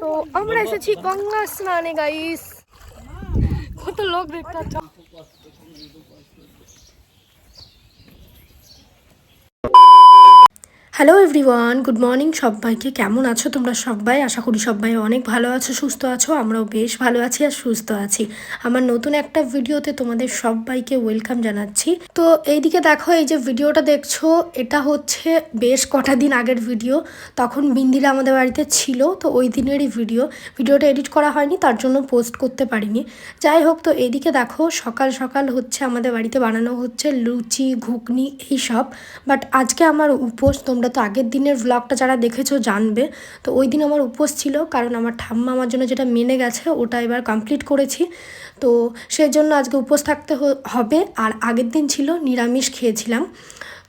তো আমরা এসেছি গঙ্গা স্নানে গাইস কত লোক দেখতে পাচ্ছ হ্যালো এভরিওয়ান গুড মর্নিং সবাইকে। কেমন আছো তোমরা সবাই? আশা করি সবাই অনেক ভালো আছো, সুস্থ আছো। আমরাও বেশ ভালো আছি আর সুস্থ আছি। আমার নতুন একটা ভিডিওতে তোমাদের সবাইকে ওয়েলকাম জানাচ্ছি। তো এইদিকে দেখো, এই যে ভিডিওটা দেখছ, এটা হচ্ছে বেশ কটা দিন আগের ভিডিও। তখন বিন্দিরা আমাদের বাড়িতে ছিল, তো ওই দিনেরই ভিডিও। ভিডিওটা এডিট করা হয়নি, তার জন্য পোস্ট করতে পারিনি। যাই হোক, তো এইদিকে দেখো, সকাল সকাল হচ্ছে আমাদের বাড়িতে বানানো হচ্ছে লুচি, ঘুগনি, এইসব। বাট আজকে আমার উপোস, তোমরা তো আগের দিনের ভ্লগটা যারা দেখেছ জানবে। তো ওই দিন আমার উপোস ছিল, কারণ আমার ঠাম্মা আমার জন্য যেটা মেনে গেছে, ওটা এবার কমপ্লিট করেছি। তো সেই জন্য আজকে উপোস থাকতে হবে। আর আগের দিন ছিল নিরামিষ খেয়েছিলাম।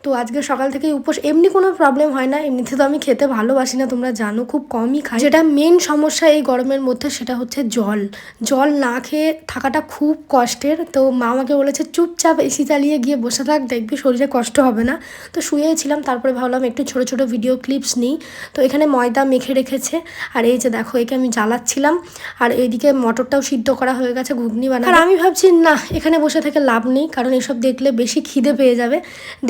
তো আজকে সকাল থেকে উপোস। এমনি কোনো প্রবলেম হয় না, এমনিতে তো আমি খেতে ভালোবাসি না, তোমরা জানো, খুব কমই খাই। যেটা মেন সমস্যা এই গরমের মধ্যে সেটা হচ্ছে জল। জল না খেয়ে থাকাটা খুব কষ্টের। তো মা আমাকে বলেছে, চুপচাপ এসি চালিয়ে গিয়ে বসে থাক, দেখবি শরীরে কষ্ট হবে না। তো শুয়েছিলাম, তারপরে ভাবলাম একটু ছোট ছোট ভিডিও ক্লিপস নিই। তো এখানে ময়দা মেখে রেখেছে। আর এই যে দেখো, একে আমি জ্বালাচ্ছিলাম। আর এইদিকে মটরটাও সিদ্ধ করা হয়ে গেছে, ঘুগনি বানা আর আমি ভাবছি, না, এখানে বসে থেকে লাভ নেই, কারণ এসব দেখলে বেশি খিদে পেয়ে যাবে।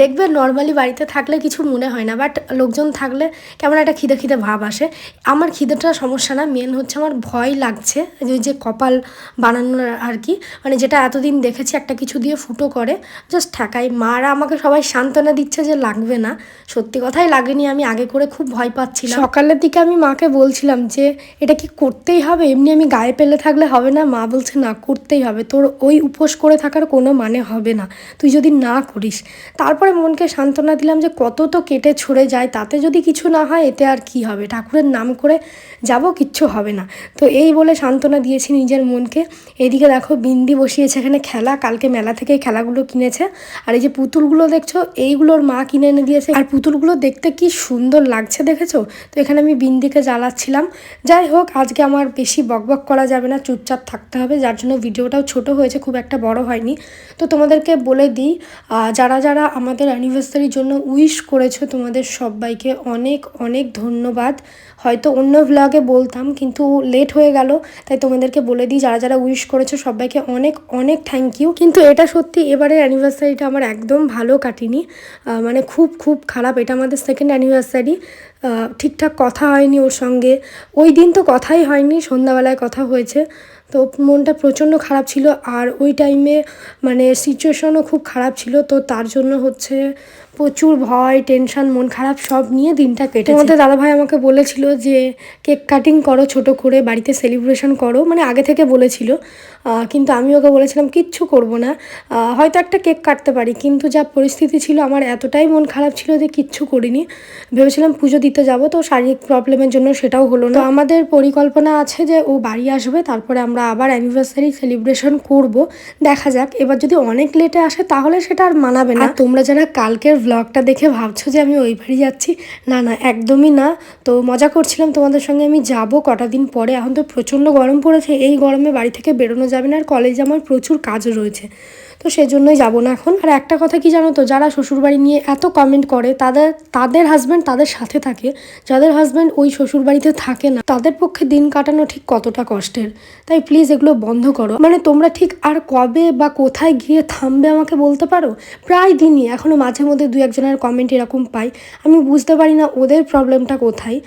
দেখবে নর্মালি বাড়িতে থাকলে কিছু মনে হয় না বাট লোকজন থাকলে কেমন একটা খিদে খিদে ভাব আসে। আমার খিদেটা সমস্যা না মেন হচ্ছে আমার ভয় লাগছে যে যে কপাল বানানোর আর কি। মানে যেটা এতদিন দেখেছি, একটা কিছু দিয়ে ফুটো করে জাস্ট ঠেকাই। মারা আমাকে সবাই সান্ত্বনা দিচ্ছে যে লাগবে না। সত্যি কথাই লাগেনি, আমি আগে করে খুব ভয় পাচ্ছিলাম। সকালের দিকে আমি মাকে বলছিলাম যে, এটা কি করতেই হবে? এমনি আমি গায়ে পেলে থাকলে হবে না? মা বলছে, না, করতেই হবে। তোর ওই উপোস করে থাকার কোনো মানে হবে না। তুই যদি না করিস। তারপরে মনকে সান্ত্বনা দিলাম যে কত তো কেটে ছড়ে যায়, তাতে যদি কিছু না হয়, এতে আর কি হবে? ঠাকুরের নাম করে যাব, কিচ্ছু হবে না। তো এই বলে সান্ত্বনা দিয়েছি নিজের মনকে। এদিকে দেখো বিন্দি বসিয়েছে এখানে খেলা, কালকে মেলা থেকে খেলাগুলো কিনেছে। আর এই যে পুতুলগুলো দেখছ, এইগুলোর মা কিনে এনে দিয়েছে। আর পুতুলগুলো দেখতে কি সুন্দর লাগছে দেখেছ? তো এখানে আমি বিন্দিকে জ্বালাচ্ছিলাম। যাই হোক, আজকে আমার বেশি বকবক করা যাবে না, চুপচাপ থাকতে হবে, যার জন্য ভিডিওটাও ছোট হয়েছে, খুব একটা বড় হয়নি। তো তোমাদেরকে বলে দিই যারা যারা আমাদের অ্যানিভার্সারির জন্য উইশ করেছ তোমাদের সবাইকে অনেক অনেক ধন্যবাদ। হয়তো অন্য ব্লগে বলতাম, কিন্তু লেট হয়ে গেল, তাই তোমাদেরকে বলে দিই, যারা যারা উইশ করেছ সবাইকে অনেক অনেক থ্যাংক ইউ কিন্তু এটা সত্যি এবারের অ্যানিভার্সারিটা আমার একদম ভালো কাটিনি। মানে খুব খুব খারাপ। এটা আমাদের সেকেন্ড অ্যানিভার্সারি ঠিকঠাক কথা হয়নি ওর সঙ্গে। ওই দিন তো কথাই হয়নি সন্ধ্যাবেলায় কথা হয়েছে। তো মনটা প্রচণ্ড খারাপ ছিল আর ওই টাইমে মানে সিচুয়েশনও খুব খারাপ ছিল। তো তার জন্য হচ্ছে প্রচুর ভয় টেনশন মন খারাপ সব নিয়ে দিনটা কেটে তোমাদের দাদাভাই আমাকে বলেছিল যে কেক কাটিং করো ছোট করে বাড়িতে সেলিব্রেশন করো। মানে আগে থেকে বলেছিল। কিন্তু আমি ওকে বলেছিলাম কিচ্ছু করব না। হয়তো একটা কেক কাটতে পারি। কিন্তু যা পরিস্থিতি ছিল আমার এতটাই মন খারাপ ছিল যে কিচ্ছু করিনি। ভেবেছিলাম পুজো দিতে যাব, তো শারীরিক প্রবলেমের জন্য সেটাও হলো না। আমাদের পরিকল্পনা আছে যে ও বাড়ি আসবে, তারপরে আমরা আবার অ্যানিভার্সারি সেলিব্রেশন করব। দেখা যাক, এবার যদি অনেক লেটে আসে, তাহলে সেটা আর মানাবে না। তোমরা যারা কালকের ভ্লগটা দেখে ভাবছ যে আমি ওই বাড়ি যাচ্ছি, না না, একদমই না। তো মজা করছিলাম, তোমাদের সঙ্গে আমি যাব কটা দিন পরে। এখন তো প্রচণ্ড গরম পড়েছে, এই গরমে বাড়ি থেকে বেরোনো যাবে না, আর কলেজে আমার প্রচুর কাজ রয়েছে। তো সেজন্যই যাব না এখন। আর একটা কথা কি জানো তো, যারা শ্বশুরবাড়ি নিয়ে এত কমেন্ট করে, তাদের তাদের হাজব্যান্ড তাদের সাথে থাকে। যাদের হাজব্যান্ড ওই শ্বশুরবাড়িতে থাকে না, তাদের পক্ষে দিন কাটানো ঠিক কতটা কষ্টের? তাই প্লিজ এগুলো বন্ধ করো। মানে তোমরা ঠিক আর কবে বা কোথায় গিয়ে থামবে আমাকে বলতে পারো? প্রায় দিনই এখনও মাঝে মধ্যে দু একজনের কমেন্ট এরকম পাই। আমি বুঝতে পারি না ওদের প্রবলেমটা কোথায়।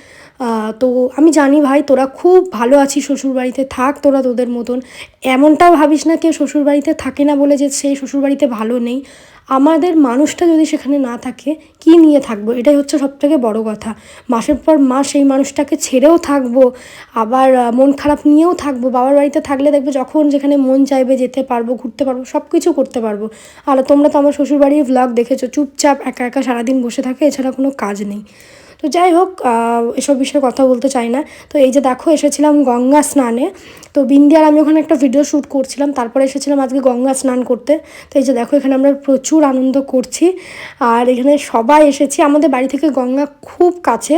তো আমি জানি ভাই, তোরা খুব ভালো আছিস শ্বশুরবাড়িতে, থাক তোরা তোদের মতন। এমনটাও ভাবিস না কেউ শ্বশুরবাড়িতে থাকে না বলে যে সেই শ্বশুরবাড়িতে ভালো নেই। আমাদের মানুষটা যদি সেখানে না থাকে, কি নিয়ে থাকব? এটাই হচ্ছে সবথেকে বড় কথা। মাসের পর মাস সেই মানুষটাকে ছেড়েও থাকব, আবার মন খারাপ নিয়েও থাকব। বাবার বাড়িতে থাকলে দেখবে যখন যেখানে মন চাইবে যেতে পারব, ঘুরতে পারব সব কিছু করতে পারব। আর তোমরা তো আমার শ্বশুরবাড়ির ভ্লগ দেখেছ, চুপচাপ একা একা সারাদিন বসে থাকে, এছাড়া কোনো কাজ নেই। তো যাই হোক এসব বিষয়ে কথা বলতে চাই না। তো এই যে দেখো, এসেছিলাম গঙ্গা স্নানে। তো বিন্দি আর আমি ওখানে একটা ভিডিও শ্যুট করছিলাম, তারপরে এসেছিলাম আজকে গঙ্গা স্নান করতে। তো এই যে দেখো, এখানে আমরা প্রচুর আনন্দ করছি। আর এখানে সবাই এসেছি, আমাদের বাড়ি থেকে গঙ্গা খুব কাছে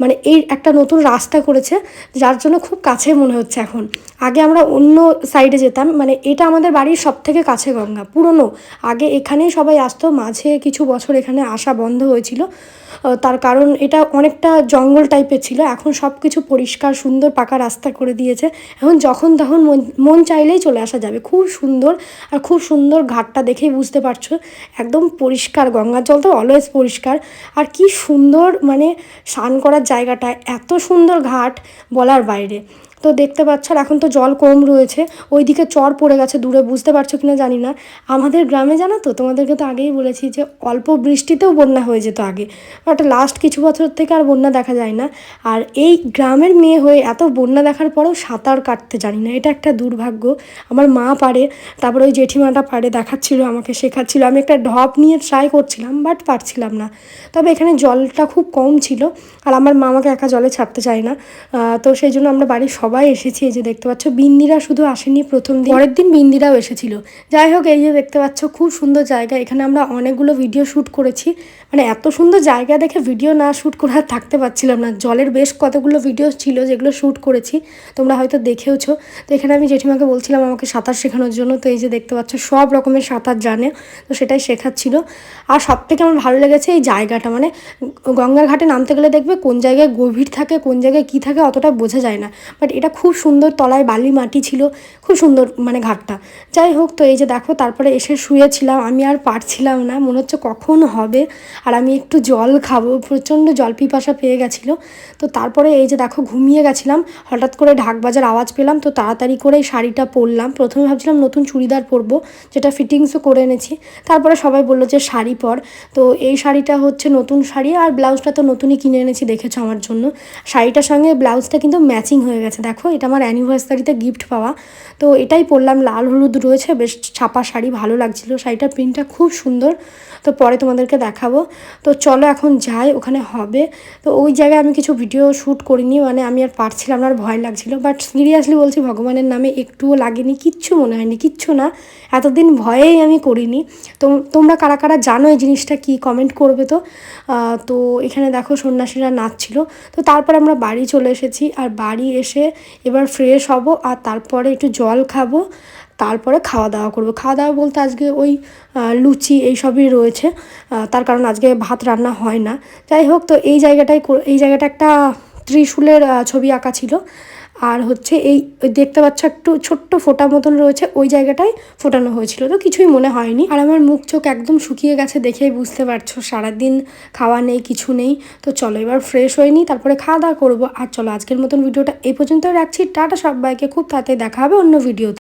মানে এই একটা নতুন রাস্তা করেছে, যার জন্য খুব কাছে মনে হচ্ছে এখন। আগে আমরা অন্য সাইডে যেতাম মানে এটা আমাদের বাড়ির সব থেকে কাছে গঙ্গা, পুরনো। আগে এখানেই সবাই আসতো, মাঝে কিছু বছর এখানে আসা বন্ধ হয়েছিল। তার কারণ এটা অনেকটা জঙ্গল টাইপের ছিল। এখন সব কিছু পরিষ্কার, সুন্দর, পাকা রাস্তা করে দিয়েছে। এখন যখন তখন মন- চাইলেই চলে আসা যাবে। খুব সুন্দর আর খুব সুন্দর ঘাটটা দেখেই বুঝতে পারছ। একদম পরিষ্কার, গঙ্গার জল তো অলওয়েজ পরিষ্কার। আর কি সুন্দর মানে স্নান করার জায়গাটা, এত সুন্দর ঘাট বলার বাইরে। তো দেখতে পাচ্ছ, আর এখন তো জল কম রয়েছে। ওইদিকে চর পড়ে গেছে দূরে, বুঝতে পারছ কিনা জানি না। আমাদের গ্রামে জানো তো, তোমাদেরকে তো আগেই বলেছি যে অল্প বৃষ্টিতেও বন্যা হয়ে যেত আগে। বাট লাস্ট কিছু বছর থেকে আর বন্যা দেখা যায় না। আর এই গ্রামের মেয়ে হয়ে এত বন্যা দেখার পরেও সাঁতার কাটতে জানি না। এটা একটা দুর্ভাগ্য। আমার মা পারে, তারপরে ওই জেঠিমাটা পারে, দেখাচ্ছিল, আমাকে শেখাচ্ছিল। আমি একটা ঢপ নিয়ে ট্রাই করছিলাম বাট পারছিলাম না। তবে এখানে জলটা খুব কম ছিল, আর আমার মা আমাকে একা জলে ছাড়তে চায় না। তো সেই জন্য আমরা বাড়ির সবাই এসেছি এই যে দেখতে পাচ্ছ। বিন্দিরা শুধু আসেনি প্রথম দিন। পরের দিন বিন্দিরাও এসেছিল। যাই হোক, এই যে দেখতে পাচ্ছ, খুব সুন্দর জায়গা। এখানে আমরা অনেকগুলো ভিডিও শ্যুট করেছি। মানে এত সুন্দর জায়গা দেখে ভিডিও না শ্যুট করে আর থাকতে পারছিলাম না। জলের বেশ কতগুলো ভিডিও ছিল যেগুলো শ্যুট করেছি, তোমরা হয়তো দেখেওছো। তো এখানে আমি জেঠিমাকে বলছিলাম আমাকে সাঁতার শেখানোর জন্য। তো এই যে দেখতে পাচ্ছ, সব রকমের সাঁতার জানে। তো সেটাই শেখাচ্ছিল। আর সব থেকে আমার ভালো লেগেছে এই জায়গাটা। মানে গঙ্গার ঘাটে নামতে গেলে দেখবে কোন জায়গায় গভীর থাকে, কোন জায়গায় কী থাকে অতটা বোঝা যায় না। বাট এটা খুব সুন্দর তলায় বালি মাটি ছিল, খুব সুন্দর মানে ঘাটটা। যাই হোক, তো এই যে দেখো, তারপরে এসে শুয়েছিলাম। আমি আর পারছিলাম না, মনে হচ্ছে কখন হবে। আর আমি একটু জল খাব, প্রচণ্ড জল পিপাসা পেয়ে গেছিল। তো তারপরে এই যে দেখো ঘুমিয়ে গেছিলাম, হঠাৎ করে ঢাক বাজার আওয়াজ পেলাম, তো তাড়াতাড়ি করে এই শাড়িটা পরলাম। প্রথমে ভাবছিলাম নতুন চুড়িদার পরবো, যেটা ফিটিংসও করে এনেছি। তারপরে সবাই বলল যে শাড়ি পর। তো এই শাড়িটা হচ্ছে নতুন শাড়ি, আর ব্লাউজটা তো নতুনই কিনে এনেছি দেখেছ আমার জন্য। শাড়িটার সঙ্গে ব্লাউজটা কিন্তু ম্যাচিং হয়ে গেছে। দেখো, এটা আমার অ্যানিভার্সারিতে গিফট পাওয়া। তো এটাই পরলাম, লাল হলুদ রয়েছে, বেশ ছাপা শাড়ি, ভালো লাগছিল। শাড়িটার প্রিন্টটা খুব সুন্দর। তো পরে তোমাদেরকে দেখাবো। তো চলো এখন যাই, ওখানে হবে। তো ওই জায়গায় আমি কিছু ভিডিও শ্যুট করিনি মানে আমি আর পারছিলাম না, আর ভয় লাগছিল। বাট সিরিয়াসলি বলছি, ভগবানের নামে একটুও লাগেনি, কিচ্ছু মনে হয়নি, কিচ্ছু না। এতদিন ভয়েই আমি করিনি। তো তোমরা কারা কারা জানো এই জিনিসটা, কি কমেন্ট করবে তো? তো এখানে দেখো সন্ন্যাসীরা নাচছিল। তো তারপর আমরা বাড়ি চলে এসেছি, আর বাড়ি এসে এবার ফ্রেশ হব, আর তারপরে একটু জল খাব। তারপরে খাওয়া দাওয়া করব। খাওয়া দাওয়া বলতে আজকে ওই লুচি এইসবই রয়েছে। তার কারণ আজকে ভাত রান্না হয় না। যাই হোক, তো এই জায়গাটাই এই জায়গাটা একটা ত্রিশূলের ছবি আঁকা ছিল। আর হচ্ছে এই দেখতে পাচ্ছ একটু ছোট্ট ফোঁটা মতন রয়েছে, ওই জায়গাটাই ফোটানো হয়েছিল। তো কিছুই মনে হয়নি। আর আমার মুখ চোখ একদম শুকিয়ে গেছে দেখেই বুঝতে পারছ। সারাদিন খাওয়া নেই, কিছু নেই। তো চলো এবার ফ্রেশ হয়নি তারপরে খাওয়া দাওয়া করব। আর চলো আজকের মতন ভিডিওটা এই পর্যন্ত রাখছি। টাটা সবাইকে, খুব তাড়াতাড়ি দেখা হবে অন্য ভিডিওতে